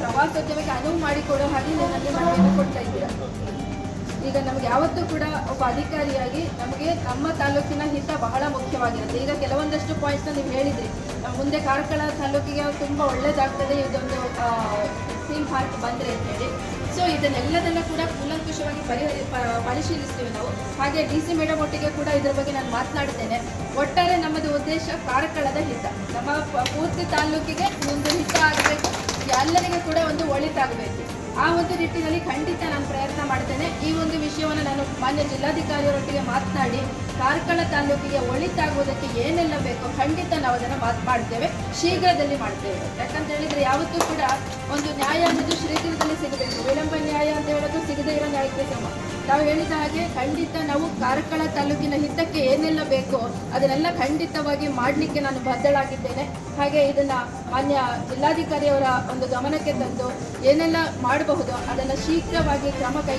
ಪ್ರವಾಸೋದ್ಯಮಕ್ಕೆ ಅನುವು ಮಾಡಿಕೊಡೋ ಹಾಗೆ ನನ್ನ ಮನವಿಯನ್ನು ಕೊಡ್ತಾ ಇದ್ದೀರಾ? ಈಗ ನಮ್ಗೆ ಯಾವತ್ತೂ ಕೂಡ ಒಬ್ಬ ಅಧಿಕಾರಿಯಾಗಿ ನಮಗೆ ನಮ್ಮ ತಾಲೂಕಿನ ಹಿತ ಬಹಳ ಮುಖ್ಯವಾಗಿರುತ್ತೆ. ಈಗ ಕೆಲವೊಂದಷ್ಟು ಪಾಯಿಂಟ್ಸ್ ನೀವು ಹೇಳಿದ್ರಿ. ನಮ್ಮ ಮುಂದೆ ಕಾರ್ಕಳ ತಾಲೂಕಿಗೆ ತುಂಬಾ ಒಳ್ಳೇದಾಗ್ತದೆ, ಇದೊಂದು ಥೀಮ್ ಪಾರ್ಕ್ ಅಂತ ಹೇಳಿ. ಸೊ ಇದನ್ನೆಲ್ಲದನ್ನ ಕೂಡ ಕೂಲಂಕುಷವಾಗಿ ಪರಿಹರಿ ಪರಿಶೀಲಿಸ್ತೀವಿ ನಾವು. ಹಾಗೆ ಡಿ ಸಿ ಮೇಡಮ್ ಒಟ್ಟಿಗೆ ಕೂಡ ಇದ್ರ ಬಗ್ಗೆ ನಾನು ಮಾತನಾಡ್ತೇನೆ ಒಟ್ಟಾರೆ ನಮ್ಮದು ಉದ್ದೇಶ ಕಾರ್ಕಳದ ಹಿತ. ನಮ್ಮ ಪೂರ್ತಿ ತಾಲೂಕಿಗೆ ಒಂದು ಹಿತ ಆಗಬೇಕು ಎಲ್ಲರಿಗೂ ಕೂಡ ಒಂದು ಒಳಿತಾಗಬೇಕು. ಆ ಒಂದು ನಿಟ್ಟಿನಲ್ಲಿ ಖಂಡಿತ ನಾನು ಪ್ರಯತ್ನ ಮಾಡ್ತೇನೆ. ಈ ಒಂದು ವಿಷಯವನ್ನು ನಾನು ಮಾನ್ಯ ಜಿಲ್ಲಾಧಿಕಾರಿಯವರೊಟ್ಟಿಗೆ ಮಾತನಾಡಿ, ಕಾರ್ಕಳ ತಾಲೂಕಿಗೆ ಒಳಿತಾಗುವುದಕ್ಕೆ ಏನೆಲ್ಲ ಬೇಕೋ ಖಂಡಿತ ನಾವು ಅದನ್ನು ಮಾತು ಮಾಡ್ತೇವೆ. ಶೀಘ್ರದಲ್ಲಿ ಮಾಡ್ತೇವೆ. ಯಾಕಂತ ಹೇಳಿದ್ರೆ ಯಾವತ್ತೂ ಕೂಡ ಒಂದು ನ್ಯಾಯ ಅನ್ನೋದು ಶೀಘ್ರದಲ್ಲಿ ಸಿಗಬೇಕು ವಿಳಂಬ ನ್ಯಾಯ ಅಂತ ಹೇಳೋದು ಸಿಗದೇ ಇರೋ ನ್ಯಾಯಕ್ಕೆ ಸಮ. ನಾವು ಹೇಳಿದ ಹಾಗೆ ಖಂಡಿತ ನಾವು ಕಾರ್ಕಳ ತಾಲೂಕಿನ ಹಿತಕ್ಕೆ ಏನೆಲ್ಲ ಬೇಕೋ ಅದನ್ನೆಲ್ಲ ಖಂಡಿತವಾಗಿ ಮಾಡಲಿಕ್ಕೆ ನಾನು ಬದ್ಧಳಾಗಿದ್ದೇನೆ. ಹಾಗೆ ಇದನ್ನು ಮಾನ್ಯ ಜಿಲ್ಲಾಧಿಕಾರಿಯವರ ಒಂದು ಗಮನಕ್ಕೆ ತಂದು ಏನೆಲ್ಲ ಮಾಡಬಹುದು ಅದನ್ನು ಶೀಘ್ರವಾಗಿ ಕ್ರಮ ಕೈ